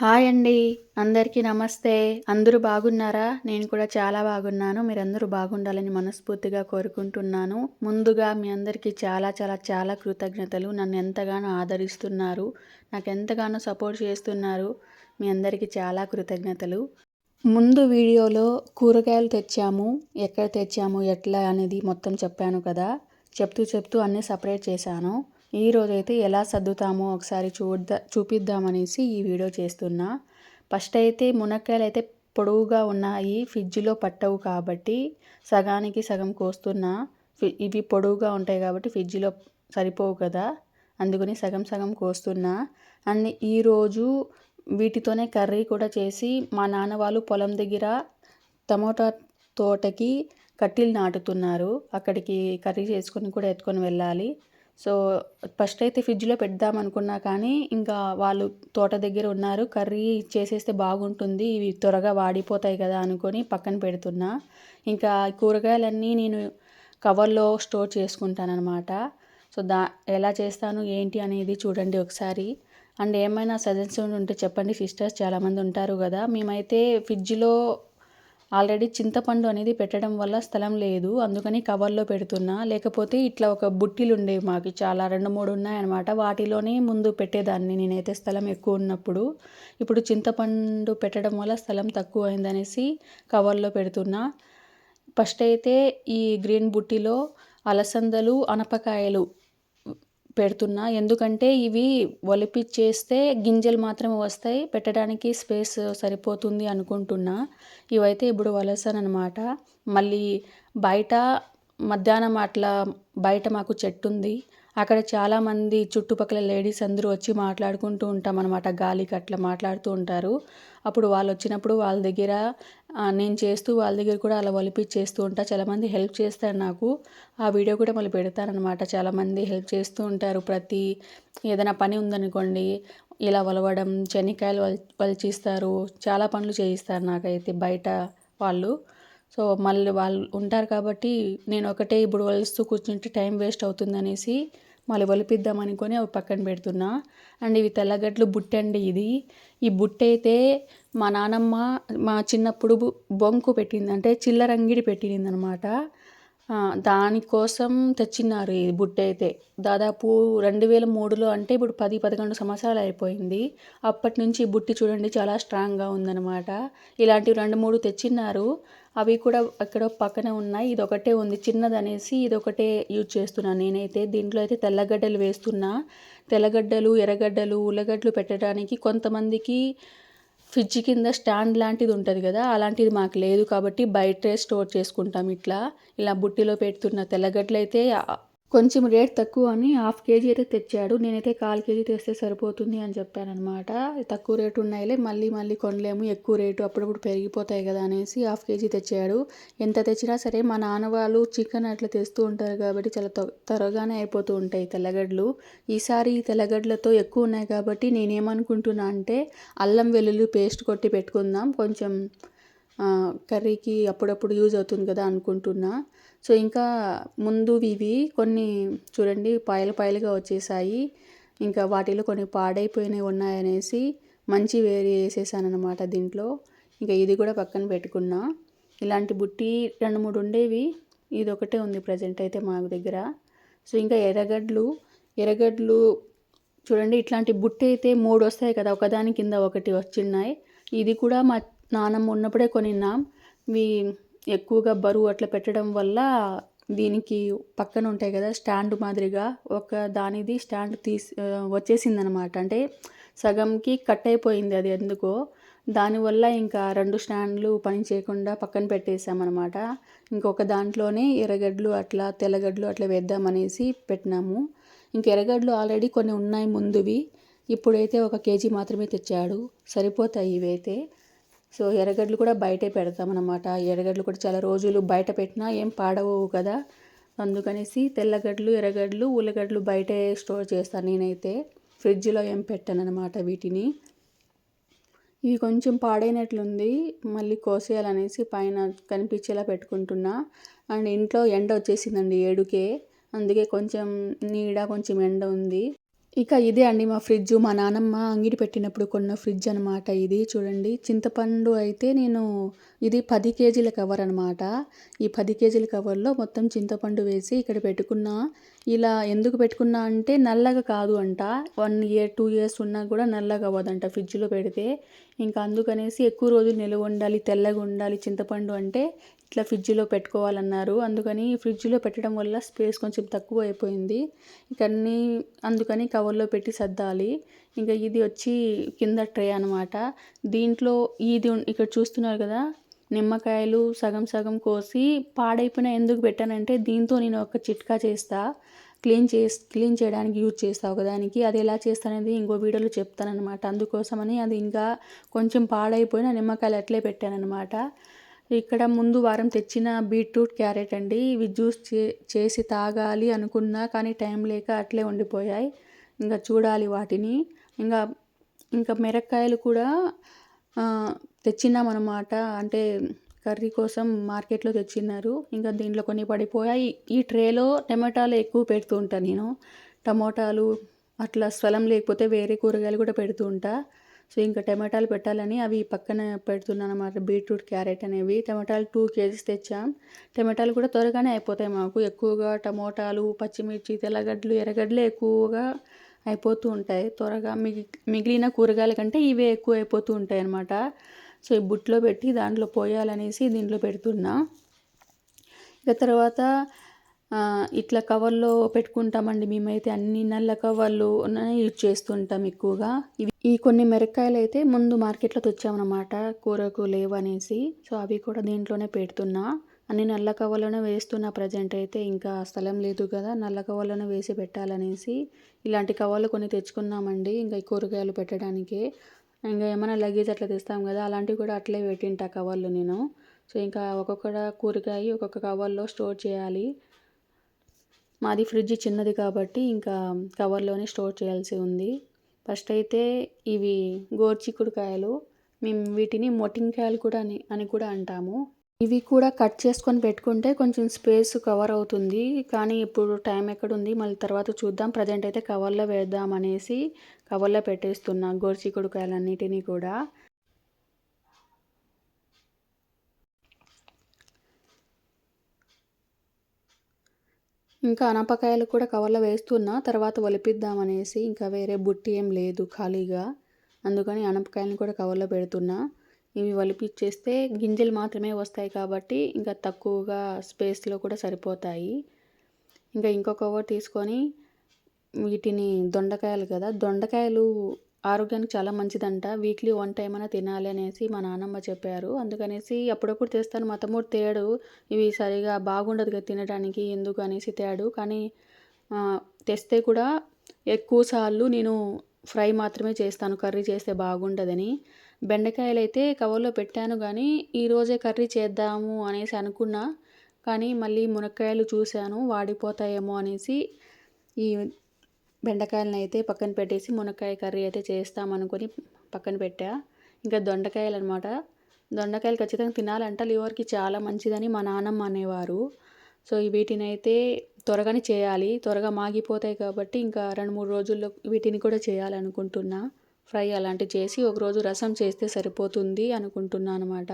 Hi అండి. అందరికీ నమస్తే. అందరూ బాగున్నారా? నేను కూడా చాలా బాగున్నాను. మీరందరూ బాగుండాలని మనస్ఫూర్తిగా కోరుకుంటున్నాను. ముందుగా మీ అందరికీ చాలా చాలా చాలా కృతజ్ఞతలు. నన్ను ఎంతగానో ఆదరిస్తున్నారు. నాకు ఎంతగానో సపోర్ట్ చేస్తున్నారు. మీ అందరికీ చాలా కృతజ్ఞతలు. ముందు వీడియోలో కూరగాయలు తెచ్చాము. ఎక్కడ తెచ్చాము ఎట్లా అనేది మొత్తం చెప్పాను కదా. చెప్తూ చెప్తూ అన్నీ సపరేట్ చేశాను. ఈరోజైతే ఎలా సర్దుతామో ఒకసారి చూద్దా చూపిద్దామనేసి ఈ వీడియో చేస్తున్నా. ఫస్ట్ అయితే మునక్కాయలు అయితే పొడవుగా ఉన్నాయి ఫ్రిడ్జ్లో పట్టవు కాబట్టి సగానికి సగం కోస్తున్నా. ఇవి పొడవుగా ఉంటాయి కాబట్టి ఫ్రిడ్జ్లో సరిపోవు కదా అందుకని సగం సగం కోస్తున్నా. అండ్ ఈరోజు వీటితోనే కర్రీ కూడా చేసి మా నాన్న వాళ్ళు పొలం దగ్గర టమోటా తోటకి కట్టిలు నాటుతున్నారు. అక్కడికి కర్రీ చేసుకొని కూడా ఎత్తుకొని వెళ్ళాలి. సో ఫస్ట్ అయితే ఫ్రిడ్జ్లో పెడదాం అనుకున్నా కానీ ఇంకా వాళ్ళు తోట దగ్గర ఉన్నారు. కర్రీ చేసేస్తే బాగుంటుంది. ఇవి త్వరగా వాడిపోతాయి కదా అనుకొని పక్కన పెడుతున్నా. ఇంకా కూరగాయలన్నీ నేను కవర్లో స్టోర్ చేసుకుంటానమాట సో దా ఎలా చేస్తాను ఏంటి అనేది చూడండి ఒకసారి. అండ్ ఏమైనా సజెషన్ ఉంటే చెప్పండి సిస్టర్స్. చాలామంది ఉంటారు కదా. మేమైతే ఫ్రిడ్జ్లో ఆల్రెడీ చింతపండు అనేది పెట్టడం వల్ల స్థలం లేదు. అందుకని కవర్లో పెడుతున్నా. లేకపోతే ఇట్లా ఒక బుట్టిలు ఉండేవి మాకు. చాలా రెండు మూడు ఉన్నాయన్నమాట. వాటిలోనే ముందు పెట్టేదాన్ని నేనైతే స్థలం ఎక్కువ ఉన్నప్పుడు. ఇప్పుడు చింతపండు పెట్టడం వల్ల స్థలం తక్కువ అయిందనేసి కవర్లో పెడుతున్నా. ఫస్ట్ అయితే ఈ గ్రీన్ బుట్టిలో అలసందలు అనపకాయలు పెడుతున్నా. ఎందుకంటే ఇవి ఒలిపిచ్చేస్తే గింజలు మాత్రమే వస్తాయి. పెట్టడానికి స్పేస్ సరిపోతుంది అనుకుంటున్నా. ఇవైతే ఇప్పుడు వలసనమాట. మళ్ళీ బయట మధ్యాహ్నం అట్లా బయట మాకు చెట్టు ఉంది అక్కడ చాలామంది చుట్టుపక్కల లేడీస్ అందరూ వచ్చి మాట్లాడుకుంటూ ఉంటాం అనమాట గాలికి అట్లా మాట్లాడుతూ ఉంటారు. అప్పుడు వాళ్ళు వచ్చినప్పుడు వాళ్ళ దగ్గర నేను చేస్తూ వాళ్ళ దగ్గర కూడా అలా చేస్తూ ఉంటా. చాలామంది హెల్ప్ చేస్తారు నాకు. ఆ వీడియో కూడా మళ్ళీ పెడతారనమాట చాలామంది హెల్ప్ చేస్తూ ఉంటారు. ప్రతి ఏదైనా పని ఉందనుకోండి ఇలా వలవడం చెనిక్కాయలు వల్ వలిచిస్తారు. చాలా పనులు చేయిస్తారు నాకైతే బయట వాళ్ళు. సో మళ్ళీ వాళ్ళు ఉంటారు కాబట్టి నేను ఒకటే ఇప్పుడు వలుస్తూ కూర్చుంటే టైం వేస్ట్ అవుతుందనేసి మళ్ళీ ఒలిపిద్దాం అనుకొని అవి పక్కన పెడుతున్నా. అండ్ ఇవి తెల్లగడ్డలు బుట్ట అండి ఇది. ఈ బుట్ట అయితే మా నానమ్మ మా చిన్నప్పుడు బొంకు పెట్టింది. అంటే చిల్లరంగిడి పెట్టింది అనమాట దానికోసం తెచ్చినారు ఈ బుట్ట అయితే. దాదాపు రెండు వేల మూడులో అంటే ఇప్పుడు పది పదకొండు సంవత్సరాలు అయిపోయింది. అప్పటి నుంచి బుట్టి చూడండి చాలా స్ట్రాంగ్గా ఉందన్నమాట. ఇలాంటివి రెండు మూడు తెచ్చిన్నారు. అవి కూడా అక్కడ పక్కన ఉన్నాయి. ఇది ఒకటే ఉంది. చిన్నదనేసి ఇది ఒకటే యూజ్ చేస్తున్నాను నేనైతే. దీంట్లో అయితే తెల్లగడ్డలు వేస్తున్నా. తెల్లగడ్డలు ఎర్రగడ్డలు ఉల్లగడ్డలు పెట్టడానికి కొంతమందికి ఫ్రిడ్జ్ కింద స్టాండ్ లాంటిది ఉంటుంది కదా అలాంటిది మాకు లేదు కాబట్టి బయటే స్టోర్ చేసుకుంటాం ఇట్లా. ఇలా బుట్టిలో పెడుతున్న తెల్లగడ్డలు అయితే కొంచెం రేట్ తక్కువ అని హాఫ్ కేజీ అయితే తెచ్చాడు. నేనైతే కాల్ కేజీ తెస్తే సరిపోతుంది అని చెప్పానమాట తక్కువ రేటు ఉన్నాయిలే మళ్ళీ మళ్ళీ కొనలేము ఎక్కువ రేటు అప్పుడప్పుడు పెరిగిపోతాయి కదా అనేసి హాఫ్ కేజీ తెచ్చాడు. ఎంత తెచ్చినా సరే మా నాన్న వాళ్ళు చికెన్ అట్లా తెస్తూ ఉంటారు కాబట్టి చాలా త్వరగానే అయిపోతూ ఉంటాయి తెల్లగడ్డలు. ఈసారి ఈ తెల్లగడ్డలతో ఎక్కువ ఉన్నాయి కాబట్టి నేనేమనుకుంటున్నా అంటే అల్లం వెల్లుల్లి పేస్ట్ కొట్టి పెట్టుకుందాం. కొంచెం కర్రీకి అప్పుడప్పుడు యూజ్ అవుతుంది కదా అనుకుంటున్నా. సో ఇంకా ముందు ఇవి కొన్ని చూడండి పాయలు పాయలుగా వచ్చేసాయి. ఇంకా వాటిలో కొన్ని పాడైపోయినవి ఉన్నాయనేసి మంచి వేరే వేసేసానమాట దీంట్లో. ఇంకా ఇది కూడా పక్కన పెట్టుకున్నా. ఇలాంటి బుట్టి రెండు మూడు ఉండేవి. ఇది ఒకటే ఉంది ప్రజెంట్ అయితే మా దగ్గర. సో ఇంకా ఎర్రగడ్డలు. ఎర్రగడ్డలు చూడండి ఇట్లాంటి బుట్టి అయితే మూడు వస్తాయి కదా ఒకదాని కింద ఒకటి వచ్చిన్నాయి. ఇది కూడా మా నానమ్మ ఉన్నప్పుడే కొనిన్నాం. మీ ఎక్కువగా బరువు అట్లా పెట్టడం వల్ల దీనికి పక్కన ఉంటాయి కదా స్టాండ్ మాదిరిగా ఒక దానిది స్టాండ్ తీసి వచ్చేసింది అనమాట అంటే సగంకి కట్ అయిపోయింది అది ఎందుకో. దానివల్ల ఇంకా రెండు స్టాండ్లు పని చేయకుండా పక్కన పెట్టేసామన్నమాట ఇంకొక దాంట్లోనే ఎర్రగడ్డలు అట్లా తెల్లగడ్డలు అట్లా వేద్దామనేసి పెట్టినాము. ఇంక ఎర్రగడ్డలు ఆల్రెడీ కొన్ని ఉన్నాయి ముందువి. ఇప్పుడైతే ఒక కేజీ మాత్రమే తెచ్చాడు. సరిపోతాయి ఇవైతే. సో ఎర్రగడ్డలు కూడా బయటే పెడతామన్నమాట. ఎర్రగడ్డలు కూడా చాలా రోజులు బయట పెట్టినా ఏం పాడవు కదా. అందుకనేసి తెల్లగడ్డలు ఎర్రగడ్డలు ఉల్లగడ్డలు బయటే స్టోర్ చేస్తాను నేనైతే. ఫ్రిడ్జ్లో ఏం పెట్టాను అనమాట వీటిని. ఇవి కొంచెం పాడైనట్లుంది. మళ్ళీ కోసేయాలనేసి పైన కనిపించేలా పెట్టుకుంటున్నా. అండ్ ఇంట్లో ఎండ వచ్చేసిందండి ఏడుకే. అందుకే కొంచెం నీడ కొంచెం ఎండ ఉంది. ఇక ఇదే అండి మా ఫ్రిడ్జ్. మా నానమ్మ అంగిడి పెట్టినప్పుడు కొన్న ఫ్రిడ్జ్ అనమాట ఇది. చూడండి చింతపండు అయితే నేను ఇది పది కేజీల కవర్ అనమాట ఈ పది కేజీల కవర్లో మొత్తం చింతపండు వేసి ఇక్కడ పెట్టుకున్నా. ఇలా ఎందుకు పెట్టుకున్నా అంటే నల్లగా కాదు అంట. వన్ ఇయర్ టూ ఇయర్స్ ఉన్నా కూడా నల్లగా అవ్వదంట ఫ్రిడ్జ్లో పెడితే. ఇంకా అందుకనేసి ఎక్కువ రోజులు నిలవ ఉండాలి తెల్లగా ఉండాలి చింతపండు అంటే ఇట్లా ఫ్రిడ్జ్లో పెట్టుకోవాలన్నారు. అందుకని ఫ్రిడ్జ్లో పెట్టడం వల్ల స్పేస్ కొంచెం తక్కువ అయిపోయింది. ఇక అన్నీ అందుకని కవర్లో పెట్టి సర్దాలి. ఇంకా ఇది వచ్చి కింద ట్రే అనమాట దీంట్లో ఇది ఇక్కడ చూస్తున్నారు కదా నిమ్మకాయలు సగం సగం కోసి పాడైపోయిన ఎందుకు పెట్టానంటే దీంతో నేను ఒక చిట్కా చేస్తా. క్లీన్ చేసి క్లీన్ చేయడానికి యూజ్ చేస్తా ఒకదానికి అది ఎలా చేస్తాననేది ఇంకో వీడియోలో చెప్తానమాట అందుకోసమని అది ఇంకా కొంచెం పాడైపోయిన నిమ్మకాయలు అట్లే పెట్టానమాట ఇక్కడ ముందు వారం తెచ్చిన బీట్రూట్ క్యారెట్ అండి. ఇవి జ్యూస్ చే చేసి తాగాలి అనుకున్నా కానీ టైం లేక అట్లే ఉండిపోయాయి. ఇంకా చూడాలి వాటిని. ఇంకా ఇంకా మిరక్కాయలు కూడా తెచ్చినామన్నమాట అంటే కర్రీ కోసం మార్కెట్లో తెచ్చినారు. ఇంకా దీంట్లో కొన్ని పడిపోయాయి. ఈ ట్రేలో టమాటాలు ఎక్కువ పెడుతూ ఉంటాను నేను. టమోటాలు అట్లా స్థలం లేకపోతే వేరే కూరగాయలు కూడా పెడుతూ ఉంటాను సో ఇంకా టమాటాలు పెట్టాలని అవి పక్కన పెడుతున్నాను అనమాట బీట్రూట్ క్యారెట్ అనేవి. టమాటాలు టూ కేజీస్ తెచ్చాం. టమాటాలు కూడా త్వరగానే అయిపోతాయి మాకు. ఎక్కువగా టమోటాలు పచ్చిమిర్చి తెల్లగడ్డలు ఎర్రగడ్డలు ఎక్కువగా అయిపోతూ ఉంటాయి. త్వరగా మిగి మిగిలిన కూరగాయల కంటే ఇవే ఎక్కువ అయిపోతూ ఉంటాయి అన్నమాట. సో ఈ బుట్లో పెట్టి దాంట్లో పోయాలనేసి దీంట్లో పెడుతున్నా. ఇక తర్వాత ఇట్లా కవర్లో పెట్టుకుంటామండి మేమైతే అన్ని నల్ల కవర్లు యూజ్ చేస్తుంటాం ఎక్కువగా. ఇవి ఈ కొన్ని మిరకాయలు అయితే ముందు మార్కెట్లో తెచ్చామన్నమాట కూరకు లేవు అనేసి. సో అవి కూడా దీంట్లోనే పెడుతున్నా. అన్ని నల్ల కవర్లోనే వేస్తున్న ప్రజెంట్ అయితే ఇంకా స్థలం లేదు కదా నల్ల కవర్లోనే వేసి పెట్టాలనేసి. ఇలాంటి కవర్లు కొన్ని తెచ్చుకున్నామండి ఇంకా ఈ కూరగాయలు పెట్టడానికే. ఇంకా ఏమైనా లగేజ్ అట్లా తెస్తాం కదా అలాంటివి కూడా అట్లే పెట్టింటా కవర్లు నేను. సో ఇంకా ఒక్కొక్క కూరగాయ ఒక్కొక్క కవర్లో స్టోర్ చేయాలి. మాది ఫ్రిడ్జ్ చిన్నది కాబట్టి ఇంకా కవర్లోనే స్టోర్ చేయాల్సి ఉంది. ఫస్ట్ అయితే ఇవి గోర్చిక్కుడుకాయలు మేము వీటిని మొటింకాయలు కూడా అని అని కూడా అంటాము. ఇవి కూడా కట్ చేసుకొని పెట్టుకుంటే కొంచెం స్పేస్ కవర్ అవుతుంది. కానీ ఇప్పుడు టైం ఎక్కడుంది? మళ్ళీ తర్వాత చూద్దాం. ప్రజెంట్ అయితే కవర్లో వేద్దాం అనేసి కవర్లో పెట్టేస్తున్నా గోర్చిక్కుడుకాయలన్నిటినీ కూడా. ఇంకా అనపకాయలు కూడా కవర్లో వేస్తున్నా తర్వాత ఒలిపిద్దామనేసి ఇంకా వేరే బుట్టి ఏం లేదు ఖాళీగా. అందుకని అనపకాయలను కూడా కవర్లో పెడుతున్నా. ఇవి ఒలిపిచ్చేస్తే గింజలు మాత్రమే వస్తాయి కాబట్టి ఇంకా తక్కువగా స్పేస్లో కూడా సరిపోతాయి. ఇంకా ఇంకొక కవర్ తీసుకొని వీటిని దొండకాయలు కదా దొండకాయలు ఆరోగ్యానికి చాలా మంచిదంట. వీక్లీ వన్ టైం అయినా తినాలి అనేసి మా నాన్నమ్మ చెప్పారు. అందుకనేసి అప్పుడప్పుడు తెస్తాను. మా తమ్ముడు తేడు. ఇవి సరిగా బాగుండదు కదా తినడానికి ఎందుకు అనేసి తేడు. కానీ తెస్తే కూడా ఎక్కువ సార్లు నేను ఫ్రై మాత్రమే చేస్తాను. కర్రీ చేస్తే బాగుండదని. బెండకాయలు అయితే కవర్లో పెట్టాను కానీ ఈరోజే కర్రీ చేద్దాము అనేసి అనుకున్నా. కానీ మళ్ళీ మునక్కాయలు చూశాను. వాడిపోతాయేమో అనేసి ఈ బెండకాయలను అయితే పక్కన పెట్టేసి మునక్కాయ కర్రీ అయితే చేస్తామనుకొని పక్కన పెట్టా. ఇంకా దొండకాయలు అనమాట దొండకాయలు ఖచ్చితంగా తినాలంట. లివర్కి చాలా మంచిదని మా నాన్నమ్మ అనేవారు. సో వీటిని అయితే త్వరగానే చేయాలి. త్వరగా మాగిపోతాయి కాబట్టి ఇంకా రెండు మూడు రోజుల్లో వీటిని కూడా చేయాలనుకుంటున్నా. ఫ్రై అలాంటివి చేసి ఒకరోజు రసం చేస్తే సరిపోతుంది అనుకుంటున్నా అనమాట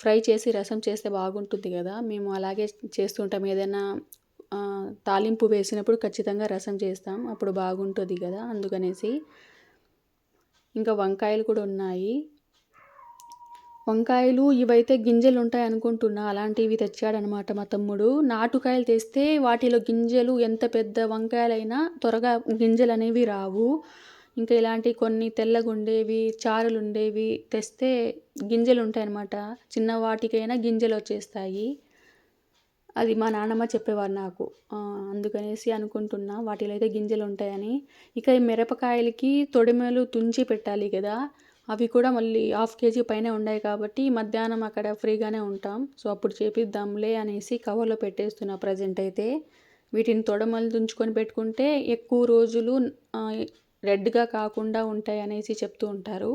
ఫ్రై చేసి రసం చేస్తే బాగుంటుంది కదా. మేము అలాగే చేస్తుంటాం ఏదైనా తాలింపు వేసినప్పుడు ఖచ్చితంగా రసం చేస్తాం. అప్పుడు బాగుంటుంది కదా అందుకనేసి. ఇంకా వంకాయలు కూడా ఉన్నాయి. వంకాయలు ఇవైతే గింజలు ఉంటాయి అనుకుంటున్నా. అలాంటివి తెచ్చాడనమాట మా తమ్ముడు. నాటుకాయలు తెస్తే వాటిలో గింజలు ఎంత పెద్ద వంకాయలైనా త్వరగా గింజలు అనేవి రావు. ఇంకా ఇలాంటి కొన్ని తెల్లగా ఉండేవి చారులు ఉండేవి తెస్తే గింజలు ఉంటాయి అన్నమాట చిన్న వాటికైనా గింజలు వచ్చేస్తాయి. అది మా నాన్నమ్మ చెప్పేవారు నాకు. అందుకనేసి అనుకుంటున్నా వాటిలో అయితే గింజలు ఉంటాయని ఇక ఈ మిరపకాయలకి తొడిమెలు తుంచి పెట్టాలి కదా. అవి కూడా మళ్ళీ హాఫ్ కేజీ పైన ఉన్నాయి కాబట్టి మధ్యాహ్నం అక్కడ ఫ్రీగానే ఉంటాం. సో అప్పుడు చేపిద్దాంలే అనేసి కవర్లో పెట్టేస్తున్నా ప్రజెంట్ అయితే. వీటిని తొడమలు తుంచుకొని పెట్టుకుంటే ఎక్కువ రోజులు రెడ్గా కాకుండా ఉంటాయి అనేసి చెప్తూ ఉంటారు.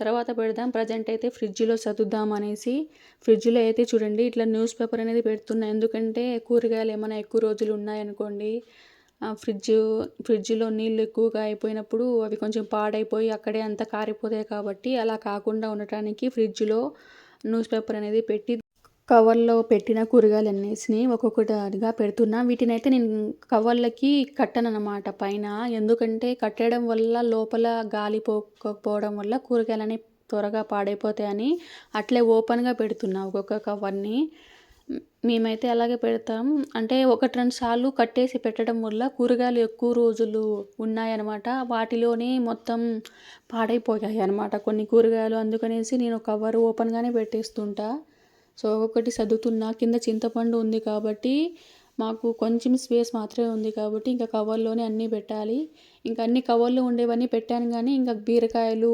తర్వాత పెడదాం. ప్రజెంట్ అయితే ఫ్రిడ్జ్లో చదువుదాం అనేసి ఫ్రిడ్జ్లో అయితే చూడండి ఇట్లా న్యూస్ పేపర్ అనేది పెడుతున్నా. ఎందుకంటే కూరగాయలు ఏమైనా ఎక్కువ రోజులు ఉన్నాయనుకోండి ఫ్రిడ్జ్ ఫ్రిడ్జ్లో నీళ్ళు ఎక్కువగా అయిపోయినప్పుడు అవి కొంచెం పాడైపోయి అక్కడే అంతా కారిపోతాయి కాబట్టి అలా కాకుండా ఉండటానికి ఫ్రిడ్జ్లో న్యూస్ పేపర్ అనేది పెట్టి కవర్లో పెట్టిన కూరగాయలన్నేసిని ఒక్కొక్కటిగా పెడుతున్నా. వీటిని అయితే నేను కవర్లకి కట్టనన్నమాట పైన. ఎందుకంటే కట్టడం వల్ల లోపల గాలి పోకపోవడం వల్ల కూరగాయలని త్వరగా పాడైపోతాయని అట్లే ఓపెన్గా పెడుతున్నా ఒక్కొక్క కవర్ని. మేమైతే అలాగే పెడతాం. అంటే ఒకటి రెండు సార్లు కట్టేసి పెట్టడం వల్ల కూరగాయలు ఎక్కువ రోజులు ఉన్నాయన్నమాట. వాటిలోనే మొత్తం పాడైపోయాయి అనమాట కొన్ని కూరగాయలు. అందుకనేసి నేను కవర్ ఓపెన్గానే పెట్టేస్తుంటా. సో ఒకటి సర్దుతున్నా కింద చింతపండు ఉంది కాబట్టి మాకు కొంచెం స్పేస్ మాత్రమే ఉంది కాబట్టి ఇంకా కవర్లోనే అన్నీ పెట్టాలి. ఇంకా అన్ని కవర్లు ఉండేవన్నీ పెట్టాను కానీ ఇంకా బీరకాయలు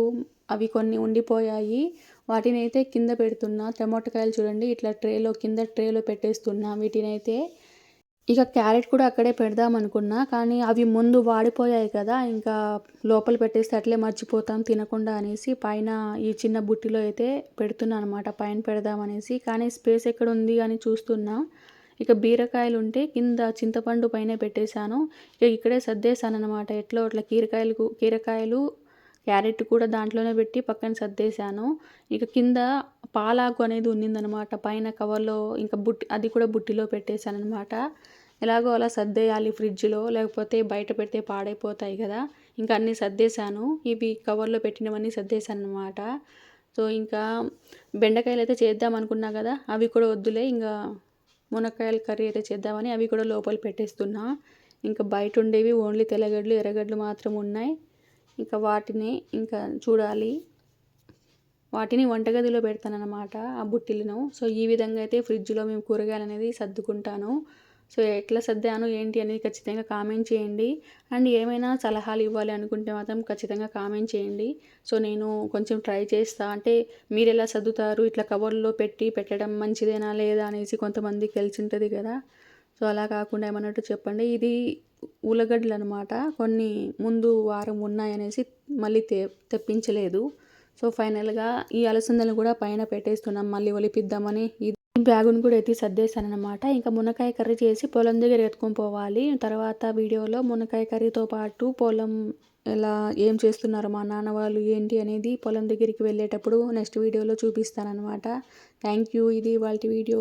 అవి కొన్ని ఉండిపోయాయి. వాటిని అయితే కింద పెడుతున్నా టమాటకాయలు చూడండి ఇట్లా ట్రేలో కింద ట్రేలో పెట్టేస్తున్నా వీటినైతే. ఇక క్యారెట్ కూడా అక్కడే పెడదాం అనుకున్నా కానీ అవి ముందు వాడిపోయాయి కదా ఇంకా లోపల పెట్టేస్తే అట్లే మర్చిపోతాం తినకుండా అనేసి పైన ఈ చిన్న బుట్టిలో అయితే పెడుతున్నా అనమాట పైన పెడదాం అనేసి. కానీ స్పేస్ ఎక్కడ ఉంది అని చూస్తున్నా ఇక బీరకాయలు ఉంటే కింద చింతపండు పైన పెట్టేశాను. ఇక ఇక్కడే సర్దేశాను అనమాట ఎట్లా అట్లా కీరకాయలు కీరకాయలు క్యారెట్ కూడా దాంట్లోనే పెట్టి పక్కన సర్దేశాను. ఇక కింద పాలాకు అనేది ఉన్నిందనమాట పైన కవర్లో ఇంకా బుట్టి అది కూడా బుట్టిలో పెట్టేశాను అనమాట ఎలాగో అలా సర్దేయాలి ఫ్రిడ్జ్లో లేకపోతే బయట పెడితే పాడైపోతాయి కదా. ఇంకా అన్నీ సర్దేశాను. ఇవి కవర్లో పెట్టినవన్నీ సర్దేశాను అనమాట సో ఇంకా బెండకాయలు అయితే చేద్దాం అనుకున్నా కదా అవి కూడా వద్దులే. ఇంకా మునక్కాయల కర్రీ అయితే చేద్దామని అవి కూడా లోపల పెట్టేస్తున్నా. ఇంకా బయట ఉండేవి ఓన్లీ తెల్లగడ్డలు ఎర్రగడ్డలు మాత్రం ఉన్నాయి. ఇంకా వాటిని ఇంకా చూడాలి. వాటిని వంటగదిలో పెడతానన్నమాట ఆ బుట్టిలను సో ఈ విధంగా అయితే ఫ్రిడ్జ్లో మేము కూరగాయలు అనేది సర్దుకుంటాను. సో ఎట్లా సర్దాను ఏంటి అనేది ఖచ్చితంగా కామెంట్ చేయండి. అండ్ ఏమైనా సలహాలు ఇవ్వాలి అనుకుంటే మాత్రం ఖచ్చితంగా కామెంట్ చేయండి. సో నేను కొంచెం ట్రై చేస్తా. అంటే మీరు ఎలా సర్దుతారు ఇట్లా కవర్లో పెట్టి పెట్టడం మంచిదేనా లేదా అనేసి కొంతమందికి తెలిసి ఉంటుంది కదా. సో అలా కాకుండా ఏమన్నట్టు చెప్పండి. ఇది ఉలగడ్డలు అనమాట కొన్ని ముందు వారం ఉన్నాయనేసి మళ్ళీ తె తెప్పించలేదు. సో ఫైనల్గా ఈ అలసందలు కూడా పైన పెట్టేస్తున్నాం. మళ్ళీ ఒలిపిద్దామని. ఇది బ్యాగును కూడా ఎత్తి సర్దేశాను అనమాట ఇంకా మునక్కాయ కర్రీ చేసి పొలం దగ్గర ఎత్తుకొని పోవాలి. తర్వాత వీడియోలో మునక్కాయ కర్రీతో పాటు పొలం ఎలా ఏం చేస్తున్నారు మా నాన్న వాళ్ళు ఏంటి అనేది పొలం దగ్గరికి వెళ్ళేటప్పుడు నెక్స్ట్ వీడియోలో చూపిస్తాను అనమాట థ్యాంక్ యూ. ఇది వాళ్ళ వీడియో.